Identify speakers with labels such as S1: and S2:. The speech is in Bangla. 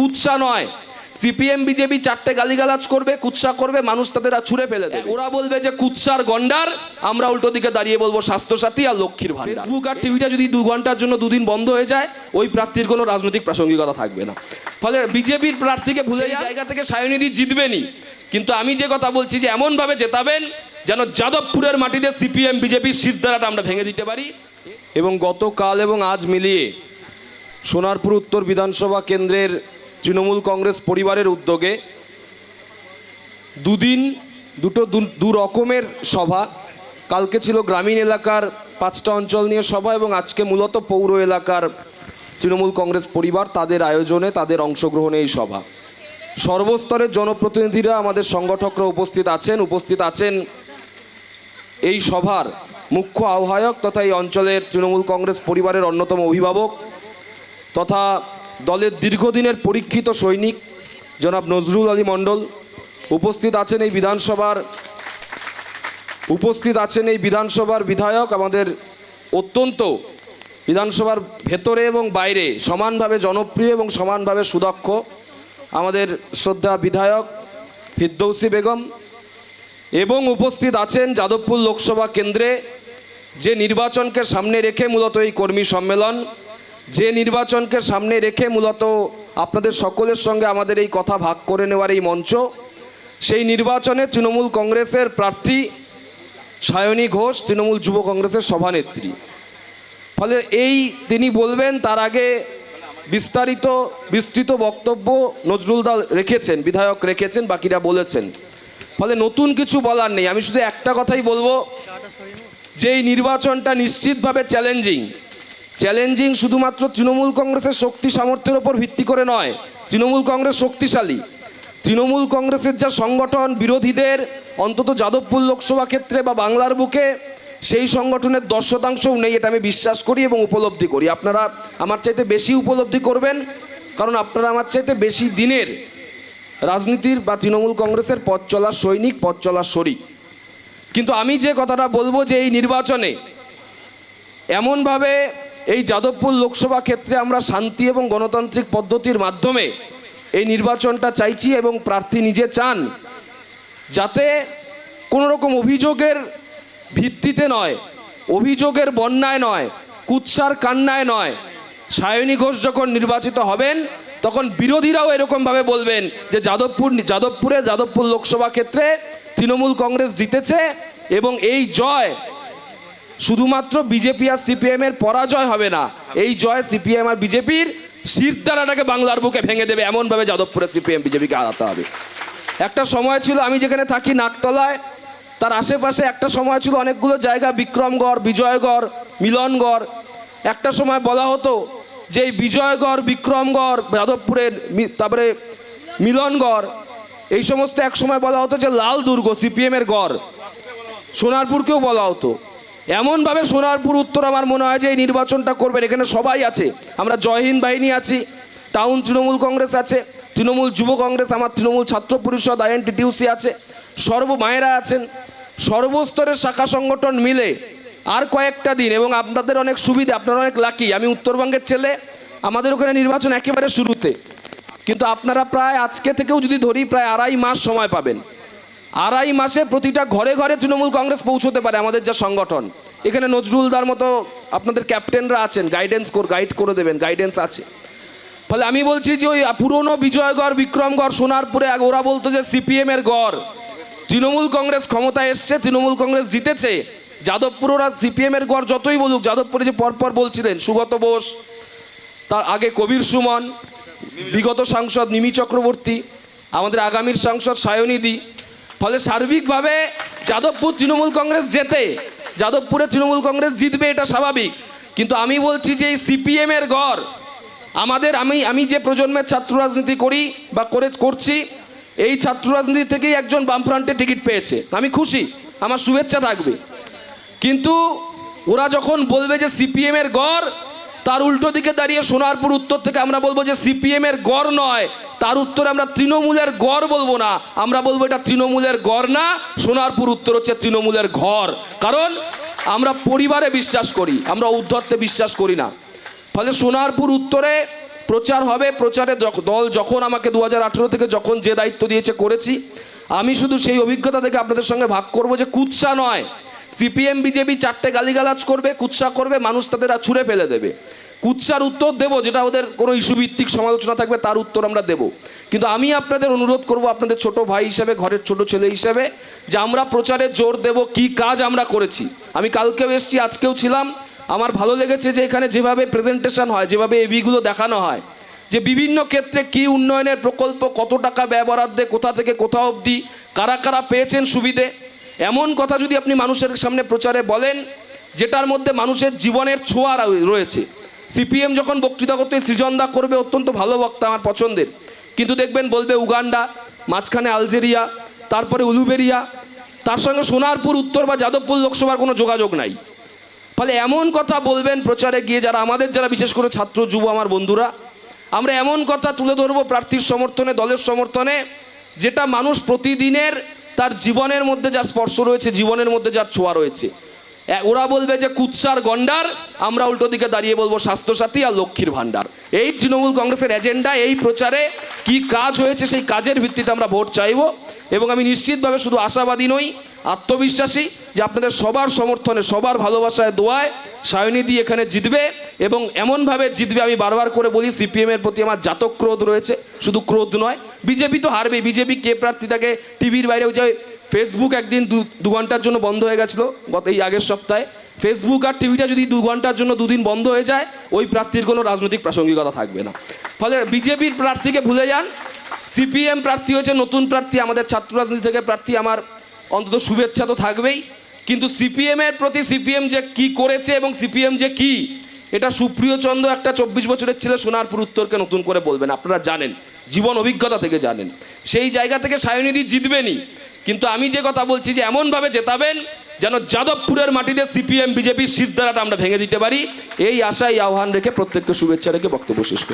S1: কুৎসা নয়। সিপিএম বিজেপি চারটে গালিগালাজ করবে কুৎসা করবে মানুষ তাদের আর ছুঁড়ে ফেলে দেবে। ওরা বলবে যে কুৎসার গন্ডার আমরা উল্টো দিকে দাঁড়িয়ে বলব স্বাস্থ্যসাথী আর লক্ষ্মীর ভান্ডার ফেসবুক আর টিভিটা যদি দু ঘণ্টার জন্য দুদিন বন্ধ হয়ে যায় ওই প্রার্থীর কোনো রাজনৈতিক প্রাসঙ্গিকতা থাকবে না। ফলে বিজেপির প্রার্থীকে ভুলে জায়গা থেকে সায়নিধি জিতবেনি কিন্তু আমি যে কথা বলছি যে এমনভাবে জেতাবেন যেন যাদবপুরের মাটিতে সিপিএম বিজেপির শিরদারাটা আমরা ভেঙে দিতে পারি। এবং গতকাল এবং আজ মিলিয়ে সোনারপুর উত্তর বিধানসভা কেন্দ্রের তৃণমূল কংগ্রেস পরিবারের উদ্যোগে দুদিন, দুটো দু- রকমের সভা। কালকে ছিল গ্রামীণ এলাকার পাঁচটা অঞ্চল নিয়ে সভা এবং আজকে মূলত পৌর এলাকার তৃণমূল কংগ্রেস পরিবার তাদের আয়োজনে তাদের অংশগ্রহণে এই সভা। সর্বস্তরের জনপ্রতিনিধিরা আমাদের সংগঠকরা উপস্থিত আছেন উপস্থিত আছেন এই সভার মুখ্য আহ্বায়ক তথা এই অঞ্চলের তৃণমূল কংগ্রেস পরিবারের অন্যতম অভিভাবক তথা দলের দীর্ঘদিনের পরীক্ষিত সৈনিক জনাব নজরুল আলী মণ্ডল উপস্থিত আছেন এই বিধানসভার, উপস্থিত আছেন এই বিধানসভার বিধায়ক, আমাদের অত্যন্ত বিধানসভার ভেতরে এবং বাইরে সমানভাবে জনপ্রিয় এবং সমানভাবে সুদক্ষ আমাদের শ্রদ্ধা বিধায়ক ফিরদৌসি বেগম এবং উপস্থিত আছেন যাদবপুর লোকসভা কেন্দ্রে যে নির্বাচনকে সামনে রেখে মূলত এই কর্মী সম্মেলন যে নির্বাচনকে সামনে রেখে মূলত আপনাদের সকলের সঙ্গে আমাদের এই কথা ভাগ করে নেওয়ার এই মঞ্চ, সেই নির্বাচনে তৃণমূল কংগ্রেসের প্রার্থী সায়নী ঘোষ, তৃণমূল যুব কংগ্রেসের সভানেত্রী। ফলে এই তিনি বলবেন, তার আগে বিস্তারিত, বিস্তৃত বক্তব্য নজরুল দাল রেখেছেন, বিধায়ক রেখেছেন, বাকিরা বলেছেন। ফলে নতুন কিছু বলার নেই। আমি শুধু একটা কথাই বলব যে এই নির্বাচনটা নিশ্চিতভাবে চ্যালেঞ্জিং চ্যালেঞ্জিং শুধুমাত্র তৃণমূল কংগ্রেসের শক্তি সামর্থ্যের ওপর ভিত্তি করে নয়, তৃণমূল কংগ্রেস শক্তিশালী। তৃণমূল কংগ্রেসের যা সংগঠন বিরোধীদের, অন্তত যাদবপুর লোকসভা ক্ষেত্রে বা বাংলার বুকে, সেই সংগঠনের দশ শতাংশও নেই, এটা আমি বিশ্বাস করি এবং উপলব্ধি করি। আপনারা আমার চাইতে বেশি উপলব্ধি করবেন, কারণ আপনারা আমার চাইতে বেশি দিনের রাজনীতির বা তৃণমূল কংগ্রেসের পথ চলার সৈনিক, পথ চলার শরিক। কিন্তু আমি যে কথাটা বলব যে এই নির্বাচনে এমনভাবে এই যাদবপুর লোকসভা ক্ষেত্রে আমরা শান্তি এবং গণতান্ত্রিক পদ্ধতির মাধ্যমে এই নির্বাচনটা চাইছি এবং প্রার্থী নিজে চান, যাতে কোনো রকম অভিযোগের ভিত্তিতে নয়, অভিযোগের বন্যায় নয়, কুৎসার কান্নায় নয়, সায়নী ঘোষ যখন নির্বাচিত হবেন, তখন বিরোধীরাও এরকমভাবে বলবেন যে যাদবপুর যাদবপুরে, যাদবপুর লোকসভা ক্ষেত্রে তৃণমূল কংগ্রেস জিতেছে এবং এই জয় শুধুমাত্র বিজেপি আর সিপিএম এর পরাজয় হবে না। এই জয় সিপিএম আর বিজেপির শিরদারাটাকে বাংলার বুকে ভেঙে দেবে, এমনভাবে যাদবপুরে সিপিএম, বিজেপিকে হারাতে হবে। একটা সময় ছিল, আমি যেখানে থাকি নাকতলায় তার আশেপাশে একটা সময় ছিল অনেকগুলো জায়গা, বিক্রমগড়, বিজয়গড়, মিলনগড়। একটা সময় বলা হতো যে এই বিজয়গড়, বিক্রমগড়, যাদবপুরের তারপরে মিলনগড়, এই সমস্ত এক সময় বলা হতো যে লাল দুর্গ সিপিএম এর গড়। সোনারপুরকেও বলা হতো। এমনভাবে সোনারপুর উত্তর আমার মনে হয় যে এই নির্বাচনটা করবেন। এখানে সবাই আছে। আমরা জয়হিন্দ বাহিনী আছি, টাউন তৃণমূল কংগ্রেস আছে, তৃণমূল যুব কংগ্রেস, আমার তৃণমূল ছাত্র পরিষদ, আইএনটিটিউসি আছে, সর্ব মায়েরা আছেন। সর্বস্তরের শাখা সংগঠন মিলে আর কয়েকটা দিন, এবং আপনাদের অনেক সুবিধা, আপনারা অনেক লাকি আমি উত্তরবঙ্গের ছেলে, আমাদের ওখানে নির্বাচন একেবারে শুরুতে। কিন্তু আপনারা প্রায় আজকে থেকেও যদি ধরি, প্রায় আড়াই মাস সময় পাবেন। আড়াই মাসে প্রতিটা ঘরে ঘরে তৃণমূল কংগ্রেস পৌঁছতে পারে আমাদের যা সংগঠন। এখানে নজরুলদার মতো আপনাদের ক্যাপ্টেনরা আছেন গাইডেন্স কর গাইড করে দেবেন গাইডেন্স আছে। ফলে আমি বলছি যে ওই পুরনো বিজয়গড়, বিক্রমগড়, সোনারপুরে ওরা বলতো যে সিপিএম এর গড়। তৃণমূল কংগ্রেস ক্ষমতায় এসছে, তৃণমূল কংগ্রেস জিতেছে। যাদবপুর ওরা সিপিএম এর গড় যতই বলুক, যাদবপুরে যে পরপর বলছিলেন, সুগত বোস, তার আগে কবির সুমন, বিগত সাংসদ নিমি চক্রবর্তী, আমাদের আগামীর সাংসদ সায়নিধি ফলে সার্বিকভাবে যাদবপুর তৃণমূল কংগ্রেস জেতে, যাদবপুরে তৃণমূল কংগ্রেস জিতবে এটা স্বাভাবিক। কিন্তু আমি বলছি যে এই সিপিএম এর গড় আমাদের আমি আমি যে প্রজন্মের ছাত্র রাজনীতি করি বা করে, করছি, এই ছাত্র রাজনীতি থেকেই একজন বামফ্রন্টে টিকিট পেয়েছে। আমি খুশি, আমার শুভেচ্ছা থাকবে। কিন্তু ওরা যখন বলবে যে সিপিএম এর গড় তার উল্টো দিকে দাঁড়িয়ে সোনারপুর উত্তর থেকে আমরা বলব যে সিপিএম এর গড় নয়। তার উত্তরে আমরা তৃণমূলের গড় বলব না। আমরা বলব এটা তৃণমূলের গড় না, সোনারপুর উত্তর হচ্ছে তৃণমূলের ঘর। কারণ আমরা পরিবারে বিশ্বাস করি, আমরা ঔদ্ধত্যে বিশ্বাস করি না। ফলে সোনারপুর উত্তরে প্রচার হবে, প্রচারে দল যখন আমাকে দু হাজার আঠেরো থেকে যখন যে দায়িত্ব দিয়েছে করেছি, আমি শুধু সেই অভিজ্ঞতা থেকে আপনাদের সঙ্গে ভাগ করব যে কুৎসা নয়। সিপিএম, বিজেপি চারটে গালিগালাজ করবে, কুৎসা করবে, মানুষ তাদের আর ছুঁড়ে ফেলে দেবে। কুৎসার উত্তর দেবো, যেটা ওদের কোনো ইস্যু ভিত্তিক সমালোচনা থাকবে, তার উত্তর আমরা দেব। কিন্তু আমি আপনাদের অনুরোধ করব, আপনাদের ছোট ভাই হিসেবে, ঘরের ছোট ছেলে হিসেবে, যে আমরা প্রচারে জোর দেব, কি কাজ আমরা করেছি। আমি কালকেও এসেছি, আজকেও ছিলাম। আমার ভালো লেগেছে যে এখানে যেভাবে প্রেজেন্টেশন হয়, যেভাবে এভিগুলো দেখানো হয়, যে বিভিন্ন ক্ষেত্রে কি উন্নয়নের প্রকল্প, কত টাকা ব্যয় বরাদ্দে, কোথা থেকে কোথা অবধি, কারা কারা পেয়েছেন সুবিধে এমন কথা যদি আপনি মানুষের সামনে প্রচারে বলেন, যেটার মধ্যে মানুষের জীবনের ছোঁয়া রয়েছে। সিপিএম যখন বক্তৃতা করতে, সৃজনদা করবে, অত্যন্ত ভালো বক্তা আমার পছন্দের। কিন্তু দেখবেন বলবে উগান্ডা, মাঝখানে আলজেরিয়া, তারপরে উলুবেরিয়া, তার সঙ্গে সোনারপুর, উত্তর বা যাদবপুর লোকসভার কোনো যোগাযোগ নাই। ফলে এমন কথা বলবেন প্রচারে গিয়ে যারা, আমাদের যারা বিশেষ করে ছাত্র, যুব আমার বন্ধুরা, আমরা এমন কথা তুলে ধরবো প্রার্থীর সমর্থনে, দলের সমর্থনে, যেটা মানুষ প্রতিদিনের তার জীবনের মধ্যে যা স্পর্শ রয়েছে, জীবনের মধ্যে যার ছোঁয়া রয়েছে। ওরা বলবে যে কুৎসার গন্ডার, আমরা উল্টো দিকে দাঁড়িয়ে বলব স্বাস্থ্যসাথী আর লক্ষ্মীর ভাণ্ডার। এই তৃণমূল কংগ্রেসের এজেন্ডা, এই প্রচারে কি কাজ হয়েছে সেই কাজের ভিত্তিতে আমরা ভোট চাইব। এবং আমি নিশ্চিতভাবে শুধু আশাবাদী নই, আত্মবিশ্বাসী, যে আপনাদের সবার সমর্থনে, সবার ভালোবাসায়, দোয়ায় সায়নিধি এখানে জিতবে এবং এমনভাবে জিতবে, আমি বারবার করে বলি, সিপিএমের প্রতি আমার জাতক ক্রোধ রয়েছে। শুধু ক্রোধ নয়, বিজেপি তো হারবে। বিজেপি কে প্রার্থী থাকে টিভির বাইরেও যে ফেসবুক একদিন দু দু ঘণ্টার জন্য বন্ধ হয়ে গেছিল, গত এই আগের সপ্তাহে। ফেসবুক আর টিভিটা যদি দু ঘণ্টার জন্য দুদিন বন্ধ হয়ে যায়, ওই প্রার্থীর কোনো রাজনৈতিক প্রাসঙ্গিকতা থাকবে না। ফলে বিজেপির প্রার্থীকে ভুলে যান। সিপিএম প্রার্থী হয়েছে, নতুন প্রার্থী, আমাদের ছাত্র রাজনীতি থেকে প্রার্থী, আমার অন্তত শুভেচ্ছা তো থাকবেই। কিন্তু সিপিএমের প্রতি সিপিএম যে কি করেছে এবং সিপিএম যে কি, এটা সুপ্রিয় চন্দ্র একটা চব্বিশ বছরের ছেলে সোনারপুর উত্তরকে নতুন করে বলবেন, আপনারা জানেন, জীবন অভিজ্ঞতা থেকে জানেন। সেই জায়গা থেকে সায়নিধি জিতবেনই, কিন্তু আমি যে কথা বলছি যে এমনভাবে জেতাবেন যেন যাদবপুরের মাটিতে সিপিএম বিজেপির শিরদারাটা আমরা ভেঙে দিতে পারি, এই আশা, এই আহ্বান রেখে প্রত্যেককে শুভেচ্ছা রেখে বক্তব্য শেষ করি।